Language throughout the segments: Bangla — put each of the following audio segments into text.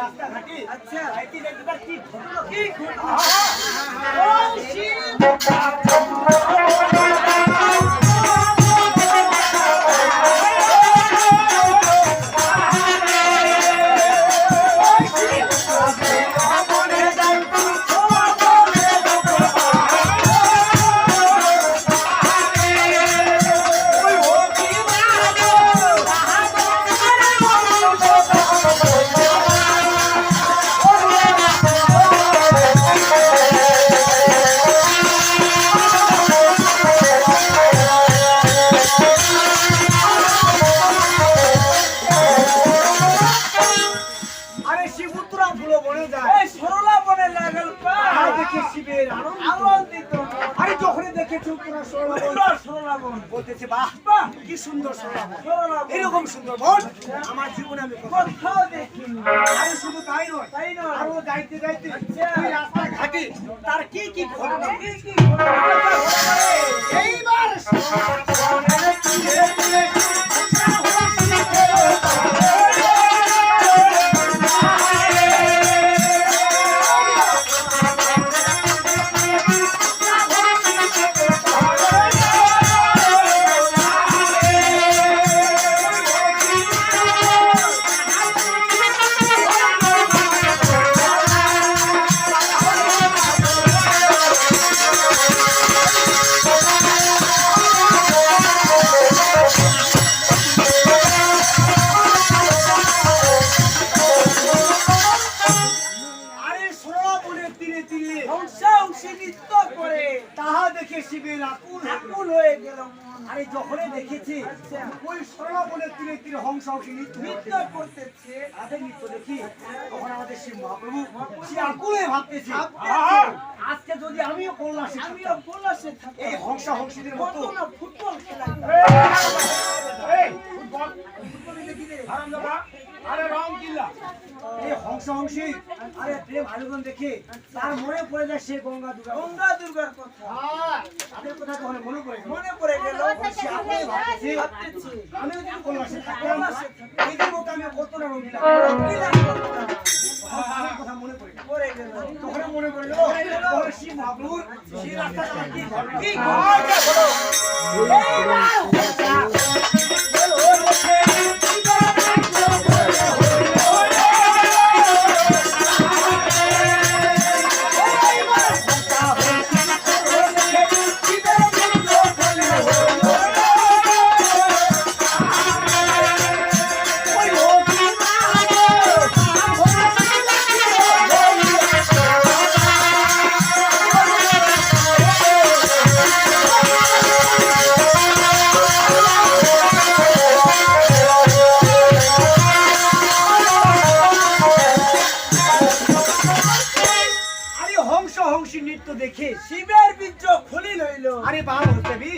রাস্তাঘাটে আচ্ছা। একবার কি ঘটলো? কি ঘটলো? বলতেছে বাহ বাহ, কি সুন্দর। এরকম সুন্দর বন আমার জীবনে আমি কোথাও দেখিনি। আরে শুধু তাই নয় তাই নয়। আরও যাইতে যাইতে আচ্ছা। রাস্তায় ঘাটে তার কি কি ঘটনা কি কি ঘটনা এইবার তীরে তীরে নৃত্য করে। তাহা দেখে শিবের আকুল আকুল হয়ে গেল আরে যখনই দেখেছি ওই তীরে তীরে নৃত্য নৃত্য করতেছে। নৃত্য দেখি তখন আমাদের শিব মহাপ্রভু সে আকুলে ভাবতেছি। আজকে যদি আমিও কল্যাণ আমিও থাকি এই হংসা হংসীদের মতো ফুটবল খেলা এই হংস হংসী আরে প্রেম আয়োজন দেখে তার মনে পড়ে যায় সে গঙ্গা দুর্গা গঙ্গা দুর্গার কথা তাদের কথা তখন মনে পড়ে গেল। মনে পড়ে আমি কত না রঙিলাম কথা মনে পড়ে পড়ে গেল। তখন মনে পড়ল কি কি বলো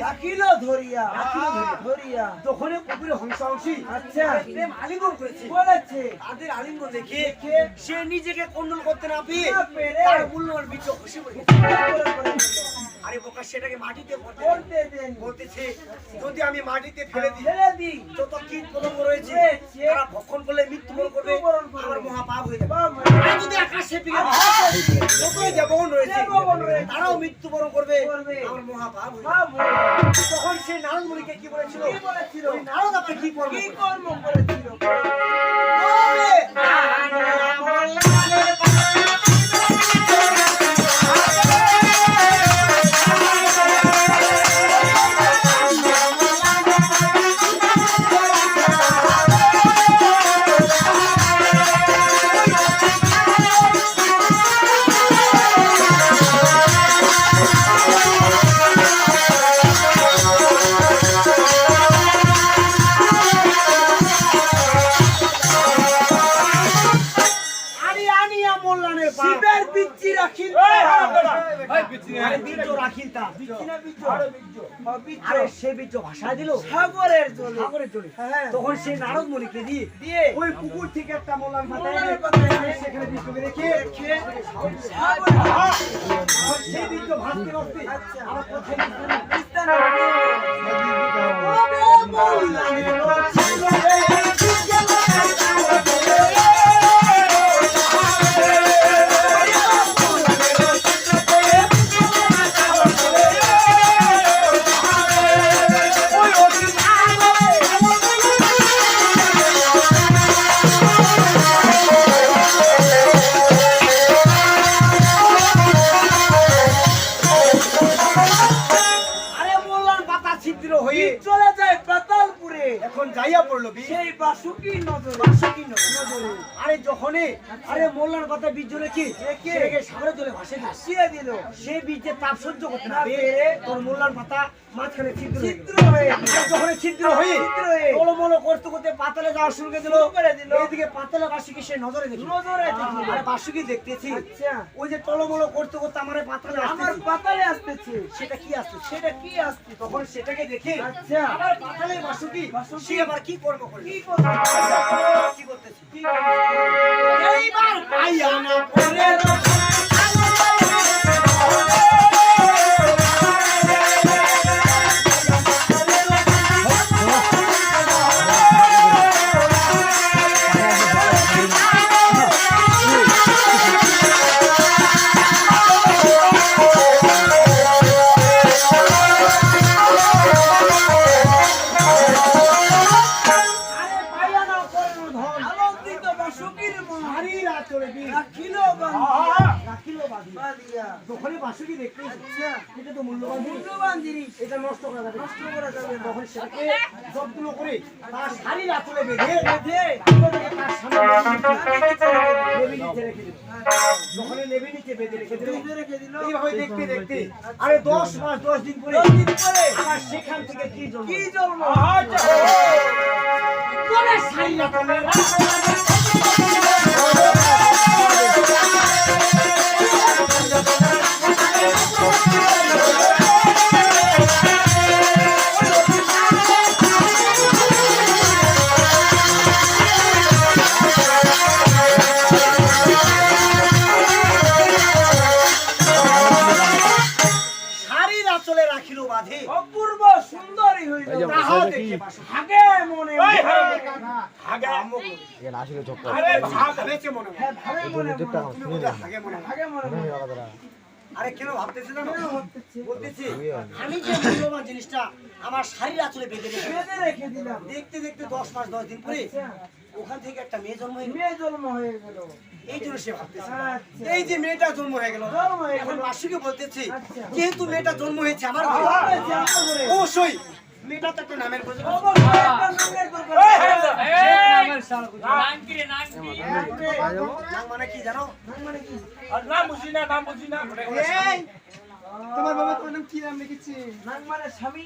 রাখিল ধরিয়া ধরিয়া। তখন পুকুরে হংস হংসী আচ্ছা। প্রেম আলিঙ্গন করেছে। বলেছে। তাদের আলিঙ্গন দেখে সে নিজেকে কন্ট্রোল করতে না পেরে পেরে মূল্যবান বীর্য খুশি করে। আরে সেটাকে মাটিতে বলতেছে যদি আমি মাটিতে ফেলে দিই ছেড়ে দিই। যত কীট পতঙ্গ রয়েছে রয়েছে, তারা ভক্ষণ করলে মৃত্যুবরণ করবে। আমার মহা পাপ হয়ে যাবে। যদি আকাশে পিকে যতই দেবগণ রয়েছে তারাও মৃত্যুবরণ করবে। আমার মহা পাপ হয়ে যাবে। তখন সে নারদ মুনিকে কি বলেছিল? কি বলেছিল? নারদ করবে কি কর্ম করেছিল? আরে সে বীর্য ভাষা দিল সাগরের জলে সাগরে চলে হ্যাঁ। তখন সে নারদ মুনিকে দিয়ে দিয়ে ওই পুকুর থেকে একটা মোল্লান মাথায় সেখানে বীর্যকে রেখে সেই বীর্য ভাসতে ভাসতে আচ্ছা। আমার কোথায় দরিদ্র হয়ে চলে যায় পাতালপুরে এখন যাইয়া পড়ল সেই বাসুকি নজর। বাসুকি নজর। আরে যখনই আচ্ছা। আরে মোল্লার পাতা বীজ জ্বলে কি? সাগরে জলে ভাসে ভাসিয়ে দিল। সে বীজে তাপ সহ্য করতে না তোর মোল্লার পাতা মাঝখানে ছিদ্র ছিদ্র হয়ে যখন ছিদ্র হয়ে টলমল করতে করতে পাতালে যাওয়া শুরু করে দিল করে দিল। এইদিকে পাতালে বাসুকি সে নজরে দেখল। নজরে দেখল। আরে বাসুকি দেখতেছি। আচ্ছা। ওই যে টলমল করতে করতে আমার পাতালে আমার পাতালে আসতেছে। সেটা কি আসছে? সেটা কি আসছে? তখন সেটাকে দেখে আচ্ছা। আমার পাতালে বাসুকি। সে আবার কি কর্ম করবে কি করছে কি করতেছে? এইবার পাইয়া না পরে হারি রাত চলে দিন রাখিল বান্ধি রাখিল বাঁধিয়া। যখনই বাসুকি দেখতে আচ্ছা। এটা তো মূল্যবান মূল্যবান জিনিস। এটা নষ্ট করা যাবে নষ্ট করা যাবে। তখন সেটাকে যত্ন করে তার বেঁধে বেঁধে তার সামনে রেখে দিল। আচ্ছা, নিচে বেঁধে রেখে দিল। বেঁধে রেখে দিল। এইভাবে দেখতে দেখতে। আরে দশ মাস দশ দিন পরে সেখান থেকে কি জন্য কি জন্ম? শাড়ি আরে ভাগ ভেবেছে মনে মনে হ্যাঁ, ভাগে মনে মনে। তুমি বোধহয় আগে মনে মনে মনে মনে। আরে কেন ভাবতেছি জানো? বলতেছি আমি যে মূল্যবান জিনিসটা আমার শাড়ির আঁচলে বেঁধে রেখে দিলাম। দেখতে দেখতে দশ মাস দশ দিন পরে আচ্ছা, ওখান থেকে একটা মেয়ে জন্ম হয়ে গেল। মেয়ে জন্ম হয়ে গেল। এই জন্য সে ভাবতেছে। আচ্ছা। এই যে মেয়েটা জন্ম হয়ে গেল এখন বলতেছি আচ্ছা। যেহেতু মেয়েটা জন্ম হয়েছে আমার ঘরে, হয়েছে আমার ঘরে। অবশ্যই মেয়েটা তো একটা নামের প্রয়োজন আছে। অবশ্যই একটা নামের দরকার। নাম মানে কি জানো নাম মানে কি? নাম বুঝি না নাম বুঝি না তোমার বাবা তোমার নাম কি? নাম লিখেছে। নাম মানে স্বামী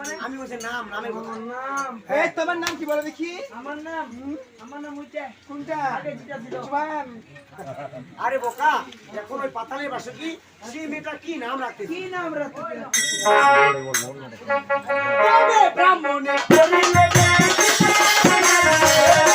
মানে আমি বলছি নাম নামের কথা নাম। এই তোমার নাম কি বলো দেখি? আমার নাম আমার নাম ওইটা কোনটা? আগে যেটা ছিল। জোয়ান। আরে বোকা এখন ওই পাতালের বাসুকি সেই মেয়েটা কি নাম রাখতে কি নাম রাখতে ব্রাহ্মণে আরে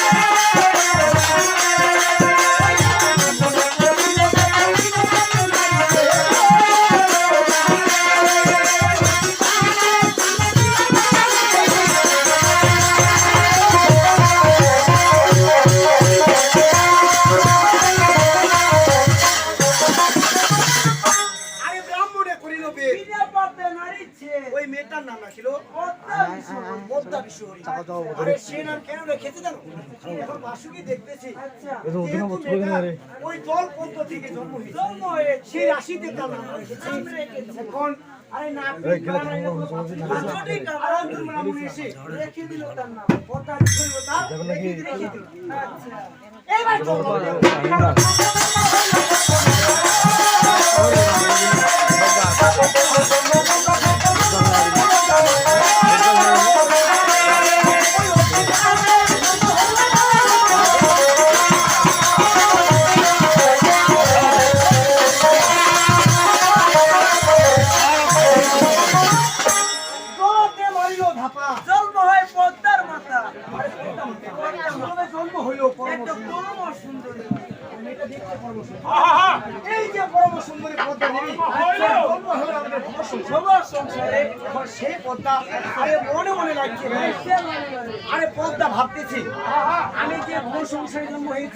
পদ্মা বিশ্বহরী আরে সে নাম কেন রেখেছে জানো? এখন বাসুকি দেখতেছি। আচ্ছা। যেহেতু মেয়েটা ওই জল পদ্ম থেকে জন্ম হয়েছে। জন্ম হয়েছে। সেই রাশিতে তার নাম রেখেছে। এখন আরে না। সঠিক নাম। আর অন্তর ব্রাহ্মণে এসে রেখে দিল তার নাম। পদ্মা বিশ্বহরী তার রেখে দিল। আচ্ছা। এবার জন্ম সবার সংসারে এখন সেই পদ্মা আরে মনে মনে লাগছে মানে। আরে পদ্মা ভাবতেছি। আমি যে ভোর সংসারে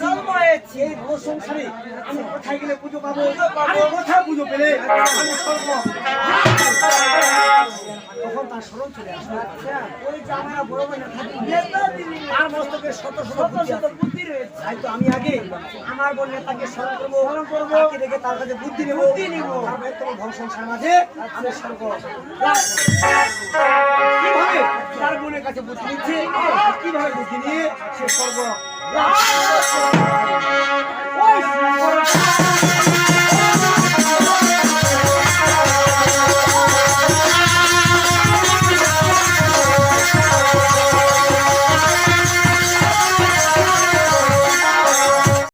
জন্ম হয়েছি এই ভোর সংসারে আমি কোথায় গেলে পুজো পাবো? কোথায় পুজো পেলে? আমি তার আমার বোন তাকে দেখে তার কাছে বুদ্ধি নেব। বুদ্ধি নেব। তারপরে তোমার ঘর মাঝে আমি তার বোনের কাছে বুদ্ধি নিচ্ছে। কীভাবে বুদ্ধি নিয়ে সে সর্ব